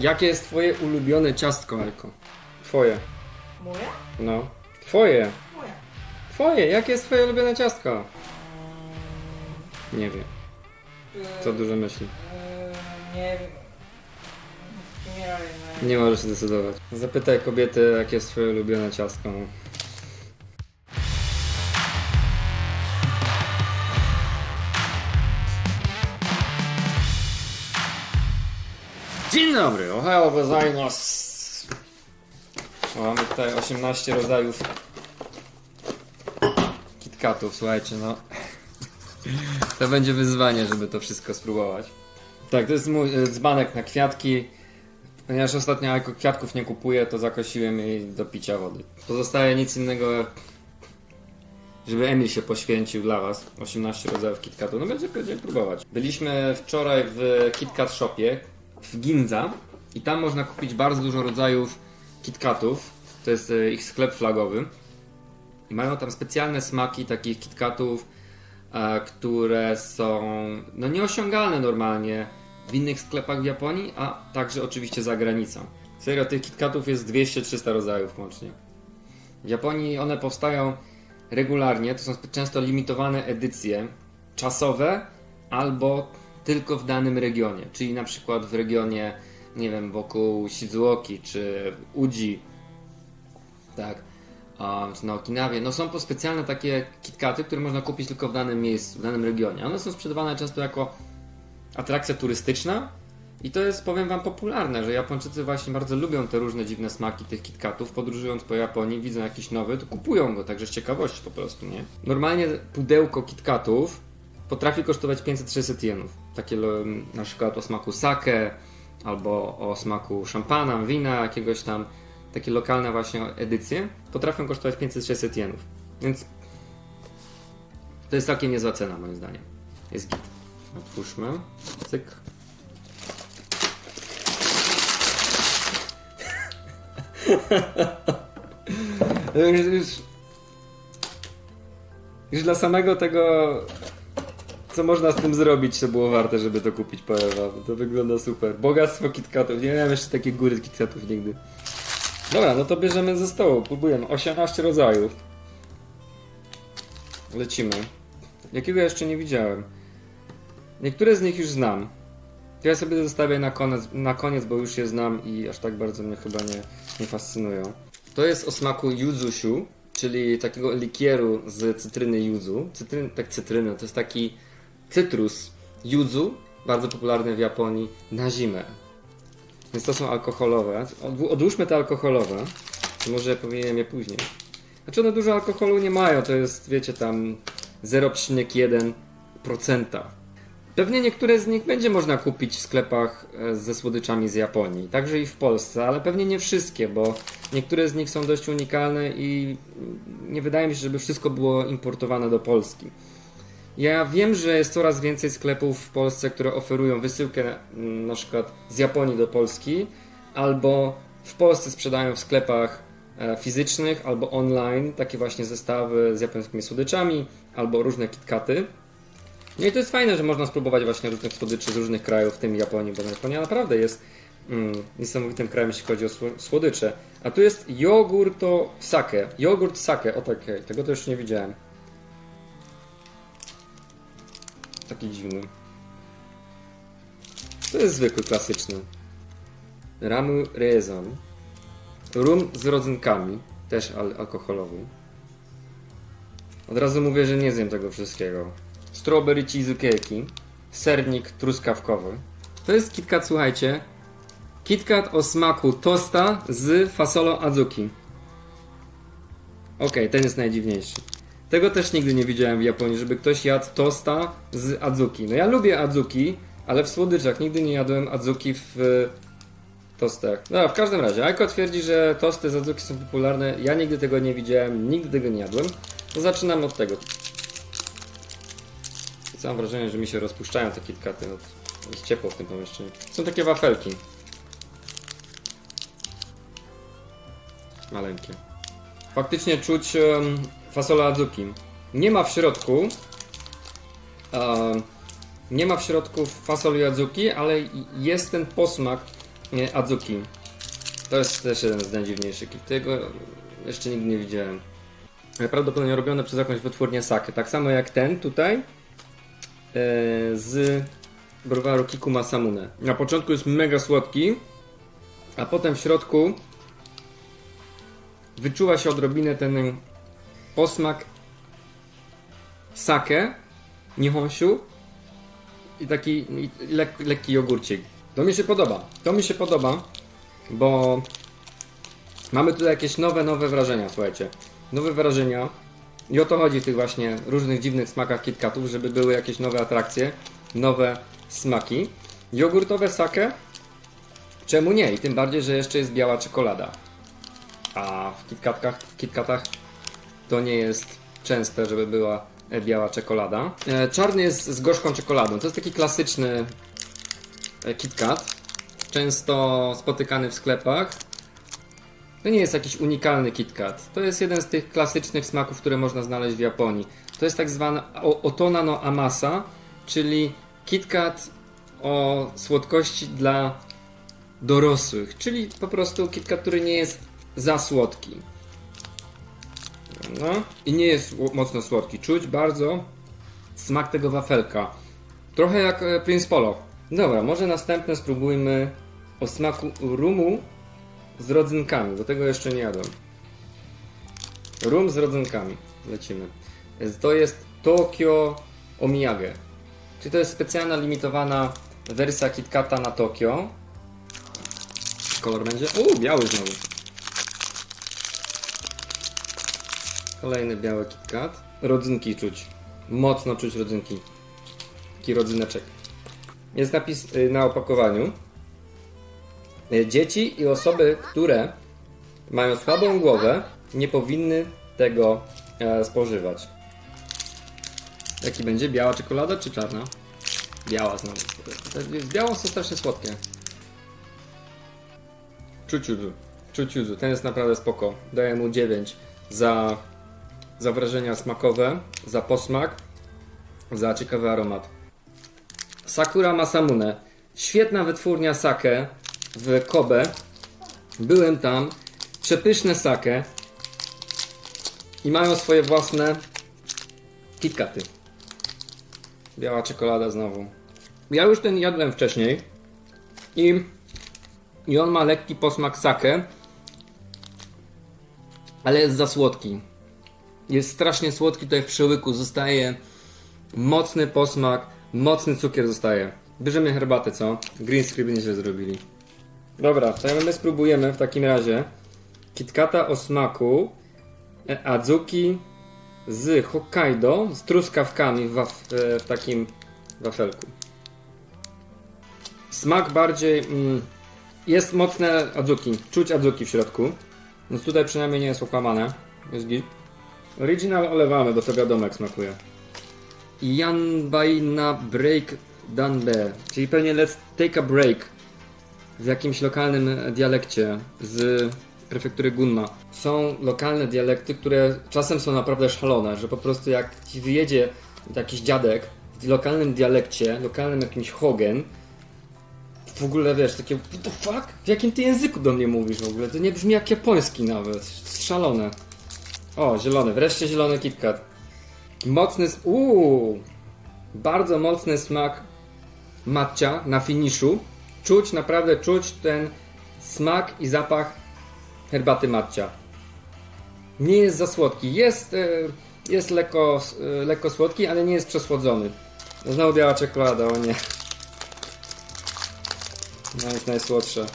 Jakie jest twoje ulubione ciastko, Aiko? Twoje. Moje? No. Twoje. Moje. Twoje. Jakie jest twoje ulubione ciastko? Nie wiem. Co dużo myśli. Yy, nie wiem. Nie wiem. Nie możesz się decydować. Zapytaj kobiety, jakie jest twoje ulubione ciastko. Dzień dobry, ohayo gozaimasu. Mamy tutaj 18 rodzajów kitkatów, słuchajcie, no. To będzie wyzwanie, żeby to wszystko spróbować. Tak, to jest mój e, dzbanek na kwiatki. Ponieważ ostatnio jako kwiatków nie kupuję, to zakosiłem jej do picia wody. Pozostaje nic innego, żeby Emil się poświęcił dla Was. 18 rodzajów KitKatu. No będzie, będziemy próbować. Byliśmy wczoraj w KitKat Shopie w Ginza i tam można kupić bardzo dużo rodzajów KitKatów. To jest e, ich sklep flagowy. I mają tam specjalne smaki takich KitKatów, e, które są no nieosiągalne normalnie w innych sklepach w Japonii, a także oczywiście za granicą. Serio, tych KitKatów jest 200-300 rodzajów łącznie. W Japonii one powstają regularnie, to są często limitowane edycje czasowe albo tylko w danym regionie, czyli na przykład w regionie, nie wiem, wokół Shizuoki czy Uji, tak, czy na Okinawie. No są specjalne takie kitkaty, które można kupić tylko w danym miejscu, w danym regionie. One są sprzedawane często jako atrakcja turystyczna i to jest, powiem Wam, popularne, że Japończycy właśnie bardzo lubią te różne dziwne smaki tych KitKatów. Podróżując po Japonii, widzą jakiś nowy, to kupują go, także z ciekawości po prostu, nie? Normalnie pudełko KitKatów potrafi kosztować 500-600 jenów. Takie na przykład o smaku sake albo o smaku szampana, wina jakiegoś tam. Takie lokalne właśnie edycje potrafią kosztować 500-600 jenów. Więc to jest całkiem niezła cena moim zdaniem. Jest git. Otwórzmy. Cyk. już, już, już dla samego tego, co można z tym zrobić, to było warte, żeby to kupić, powiem wam. To wygląda super. Bogactwo KitKatów. Nie miałem jeszcze takiej góry KitKatów nigdy. Dobra, no to bierzemy ze stołu. Próbujemy. 18 rodzajów. Lecimy. Jakiego jeszcze nie widziałem. Niektóre z nich już znam. To ja sobie zostawię na koniec, na koniec, bo już je znam i aż tak bardzo mnie chyba nie, nie fascynują. To jest o smaku yuzusiu, czyli takiego likieru z cytryny yuzu. Cytryn, tak cytryny, to jest taki cytrus yuzu, bardzo popularny w Japonii na zimę. Więc to są alkoholowe. Odł- Odłóżmy te alkoholowe. Może powinienem je później. Znaczy one dużo alkoholu nie mają, to jest, wiecie, tam 0,1%. Pewnie niektóre z nich będzie można kupić w sklepach e, ze słodyczami z Japonii, także i w Polsce, ale pewnie nie wszystkie, bo niektóre z nich są dość unikalne i nie wydaje mi się, żeby wszystko było importowane do Polski. Ja wiem, że jest coraz więcej sklepów w Polsce, które oferują wysyłkę na przykład z Japonii do Polski, albo w Polsce sprzedają w sklepach e, fizycznych, albo online takie właśnie zestawy z japońskimi słodyczami, albo różne kitkaty. No i to jest fajne, że można spróbować właśnie różnych słodyczy z różnych krajów, w tym Japonii, bo Japonia naprawdę jest mm, niesamowitym krajem, jeśli chodzi o sło- słodycze. A tu jest jogurto sake. Jogurt sake, o tak, tego to jeszcze nie widziałem. Taki dziwny. To jest zwykły, klasyczny. Ramu Rezon. Rum z rodzynkami, też al alkoholowy. Od razu mówię, że nie zjem tego wszystkiego. Strawberry cheesecake, sernik truskawkowy. To jest KitKat, słuchajcie. KitKat o smaku tosta z fasolą adzuki. Okej, ten jest najdziwniejszy. Tego też nigdy nie widziałem w Japonii, żeby ktoś jadł tosta z adzuki. No ja lubię adzuki, ale w słodyczach nigdy nie jadłem adzuki w tostach. No, w każdym razie, Aiko twierdzi, że tosty z adzuki są popularne. Ja nigdy tego nie widziałem, nigdy tego nie jadłem. To zaczynam od tego. Mam wrażenie, że mi się rozpuszczają te kitkaty. No, jest ciepło w tym pomieszczeniu. Są takie wafelki. Maleńkie. Faktycznie czuć um, fasolę adzuki. Nie ma w środku um, nie ma w środku fasoli adzuki, ale jest ten posmak Nie, Adzuki. To jest też jeden z najdziwniejszych. I tego jeszcze nigdy nie widziałem. Ale Prawdopodobnie robione przez jakąś wytwórnię Sake. Tak samo jak ten tutaj. e, Z browaru Kiku Masamune. Na początku jest mega słodki. A potem w środku wyczuwa się odrobinę ten posmak sake, nihonshu i taki lek, lekki jogurcik. To mi się podoba. To mi się podoba, bo mamy tutaj jakieś nowe, nowe wrażenia, słuchajcie. Nowe wrażenia. I o to chodzi w tych właśnie różnych dziwnych smakach KitKatów, żeby były jakieś nowe atrakcje, nowe smaki. Jogurtowe sake? Czemu nie? I tym bardziej, że jeszcze jest biała czekolada. A w KitKatkach, KitKatach to nie jest częste, żeby była e, biała czekolada. E, Czarny jest z gorzką czekoladą. To jest taki klasyczny e, KitKat. Często spotykany w sklepach. To nie jest jakiś unikalny KitKat. To jest jeden z tych klasycznych smaków, które można znaleźć w Japonii. To jest tak zwana Otona no Amasa, czyli KitKat o słodkości dla dorosłych, czyli po prostu KitKat, który nie jest za słodki. No i nie jest mocno słodki. Czuć bardzo smak tego wafelka. Trochę jak e, Prince Polo. Dobra, może następne spróbujmy o smaku rumu z rodzynkami, bo tego jeszcze nie jadłem. Rum z rodzynkami. Lecimy. To jest Tokyo Omiyage. Czyli to jest specjalna, limitowana wersja KitKata na Tokio. Kolor będzie? Uuu, biały znowu. Kolejny biały KitKat. Rodzynki czuć. Mocno czuć rodzynki. Taki rodzyneczek. Jest napis y, na opakowaniu. Y, Dzieci i osoby, które mają słabą głowę, nie powinny tego e, spożywać. Jaki będzie? Biała czekolada czy czarna? Biała znowu. Z białą są strasznie słodkie. Czuciuzu. Czuciuzu. Ten jest naprawdę spoko. Daję mu 9 za, za wrażenia smakowe, za posmak, za ciekawy aromat. Sakura Masamune. Świetna wytwórnia sake w Kobe. Byłem tam. Przepyszne sake. I mają swoje własne KitKaty. Biała czekolada znowu. Ja już ten jadłem wcześniej. I, I on ma lekki posmak sake. Ale jest za słodki. Jest strasznie słodki tutaj w przełyku. Zostaje mocny posmak, mocny cukier zostaje. Bierzemy herbatę, co? Green screen nieźle zrobili. Dobra, to my spróbujemy w takim razie KitKata o smaku e, Adzuki z Hokkaido z truskawkami w, waf e, w takim wafelku. Smak bardziej mm, jest mocne Adzuki, czuć Adzuki w środku. Więc tutaj przynajmniej nie jest okłamane. Jest git. Original olewamy, bo to wiadomo jak smakuje. Yanbai na break danbe, czyli pewnie let's take a break w jakimś lokalnym dialekcie z prefektury Gunma. Są lokalne dialekty, które czasem są naprawdę szalone, że po prostu jak ci wyjedzie jakiś dziadek w lokalnym dialekcie, lokalnym jakimś hogen, w ogóle wiesz, takie what the fuck? W jakim ty języku do mnie mówisz w ogóle? To nie brzmi jak japoński nawet. Szalone. O, zielony. Wreszcie zielony KitKat. Mocny, uuu, bardzo mocny smak matcia na finiszu. Czuć, naprawdę czuć ten smak i zapach herbaty matcia. Nie jest za słodki. Jest, e, jest lekko, e, lekko słodki, ale nie jest przesłodzony. Znowu biała czekolada, o nie. No jest najsłodsze.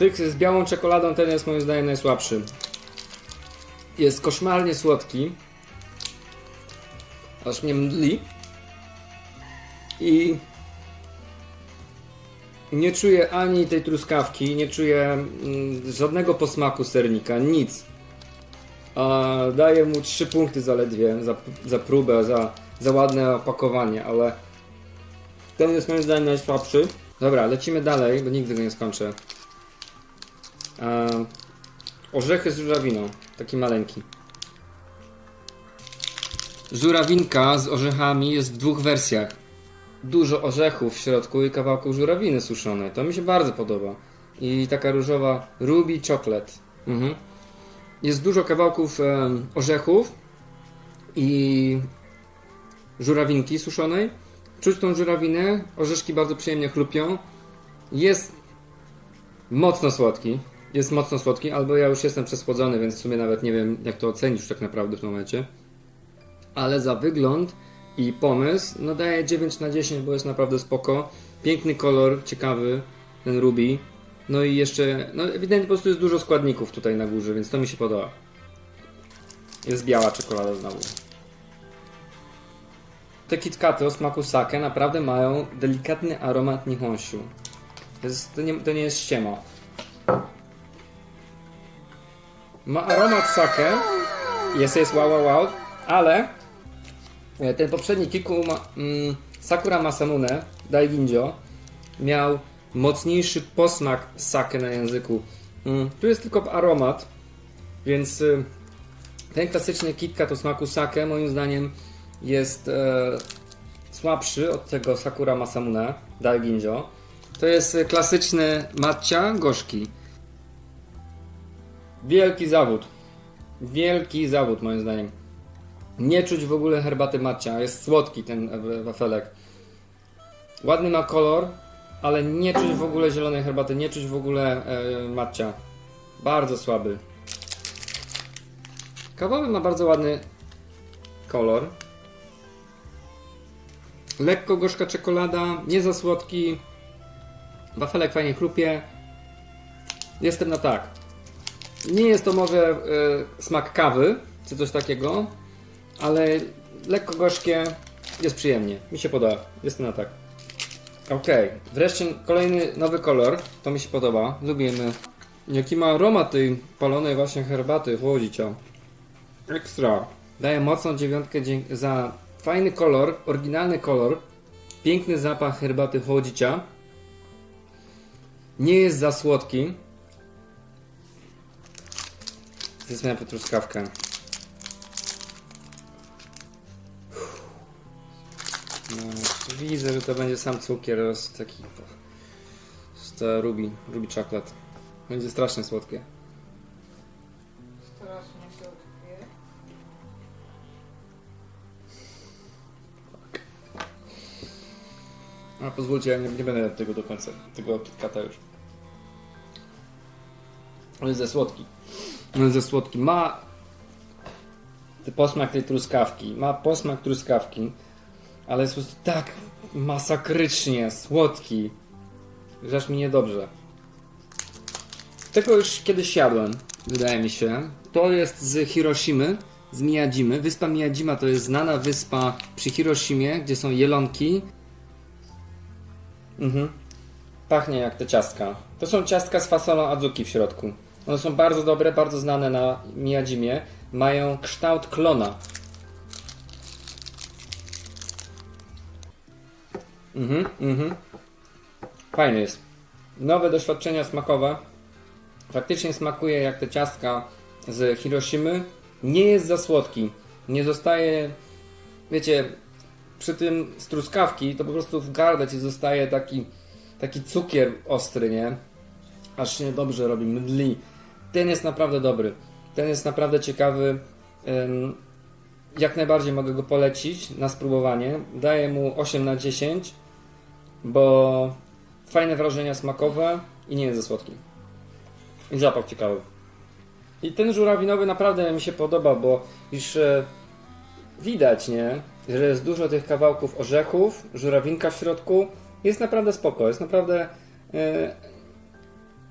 Tych z białą czekoladą ten jest moim zdaniem najsłabszy. Jest koszmarnie słodki. Aż mnie mdli. I nie czuję ani tej truskawki, nie czuję mm, żadnego posmaku sernika, nic. A daję mu 3 punkty zaledwie za, za próbę, za, za ładne opakowanie, ale ten jest moim zdaniem najsłabszy. Dobra, lecimy dalej, bo nigdy go nie skończę. E, orzechy z żurawiną, taki maleńki. Żurawinka z orzechami jest w dwóch wersjach. dużo orzechów w środku i kawałków żurawiny suszonej. To mi się bardzo podoba. I taka różowa ruby chocolate. Mhm. Jest dużo kawałków em, orzechów i żurawinki suszonej. Czuć tą żurawinę, orzeszki bardzo przyjemnie chrupią. Jest mocno słodki. Jest mocno słodki, albo ja już jestem przesłodzony, więc w sumie nawet nie wiem, jak to ocenić tak naprawdę w tym momencie. Ale za wygląd i pomysł, no daję 9 na 10, bo jest naprawdę spoko. Piękny kolor, ciekawy, ten ruby. No i jeszcze, no ewidentnie po prostu jest dużo składników tutaj na górze, więc to mi się podoba. Jest biała czekolada znowu. Te KitKaty o smaku sake naprawdę mają delikatny aromat nihonshu. To, jest, to, nie, to nie jest ściema. Ma aromat sake. Jest, jest wow, wow, wow. Ale e, ten poprzedni Kiku ma, mm, Sakura Masamune Daiginjo miał mocniejszy posmak sake na języku. Mm, tu jest tylko aromat, więc y, ten klasyczny KitKat o smaku sake moim zdaniem jest e, słabszy od tego Sakura Masamune Daiginjo. To jest e, klasyczny matcha gorzki. Wielki zawód. Wielki zawód moim zdaniem. Nie czuć w ogóle herbaty matcha. Jest słodki ten wafelek. Ładny ma kolor, ale nie czuć w ogóle zielonej herbaty, nie czuć w ogóle e. Bardzo słaby. Kawowy ma bardzo ładny kolor. Lekko gorzka czekolada, nie za słodki. Wafelek fajnie chrupie. Jestem na tak. Nie jest to może e, smak kawy, czy coś takiego, ale lekko gorzkie, jest przyjemnie. Mi się podoba. Jestem na tak. Okej, wreszcie kolejny nowy kolor. To mi się podoba. Lubimy. Jaki ma aromat tej palonej właśnie herbaty chłodzicia. Ekstra. Daję mocną dziewiątkę dzie- za fajny kolor, oryginalny kolor, piękny zapach herbaty chłodzicia. Nie jest za słodki. Zmiana po truskawkę. No, widzę, że to będzie sam cukier, taki to ruby, ruby chocolate. Będzie strasznie słodkie. Strasznie słodkie. A pozwólcie, ja nie, nie będę tego do końca, tego KitKata już. On jest ze słodki. Jest ze słodki. Ma posmak tej truskawki. Ma posmak truskawki, ale jest po prostu tak masakrycznie słodki, że aż mi niedobrze. Tego już kiedyś jadłem, wydaje mi się. To jest z Hiroshimy, z Miyajimy. Wyspa Miyajima to jest znana wyspa przy Hiroshimie, gdzie są jelonki, Mhm. Pachnie jak te ciastka. To są ciastka z fasolą adzuki w środku. One są bardzo dobre, bardzo znane na Miyajimie. Mają kształt klona. Mhm, mhm. Fajny jest. Nowe doświadczenia smakowe. Faktycznie smakuje jak te ciastka z Hiroshimy. Nie jest za słodki. Nie zostaje, wiecie, przy tym z truskawki to po prostu w gardle ci zostaje taki, taki cukier ostry, nie? Aż się dobrze robi, mdli. Ten jest naprawdę dobry. Ten jest naprawdę ciekawy. Jak najbardziej mogę go polecić na spróbowanie. Daję mu 8 na 10, bo fajne wrażenia smakowe i nie jest za słodki. I zapach ciekawy. I ten żurawinowy naprawdę mi się podoba, bo już e, widać, nie? Że jest dużo tych kawałków orzechów, żurawinka w środku. Jest naprawdę spoko, jest naprawdę e,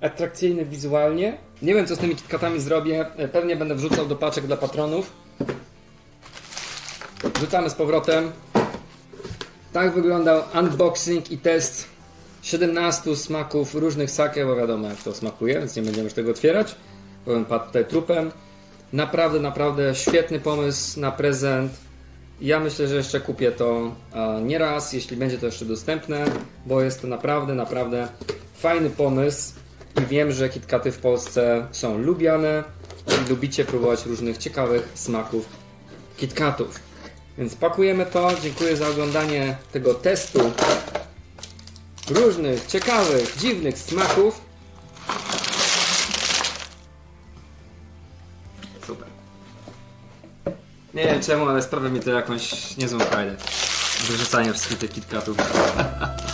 atrakcyjny wizualnie. Nie wiem, co z tymi kitkatami zrobię. Pewnie będę wrzucał do paczek dla patronów. Wrzucamy z powrotem. Tak wyglądał unboxing i test 17 smaków różnych sake, bo wiadomo jak to smakuje, więc nie będziemy już tego otwierać. Powiem padł tutaj trupem. Naprawdę, naprawdę świetny pomysł na prezent. Ja myślę, że jeszcze kupię to e, nie raz, jeśli będzie to jeszcze dostępne, bo jest to naprawdę, naprawdę fajny pomysł i wiem, że KitKaty w Polsce są lubiane i lubicie próbować różnych ciekawych smaków KitKatów. Więc pakujemy to. Dziękuję za oglądanie tego testu różnych, ciekawych, dziwnych smaków. Super. Nie wiem czemu, ale sprawia mi to jakąś niezłą frajdę. Wyrzucanie wszystkich tych KitKatów.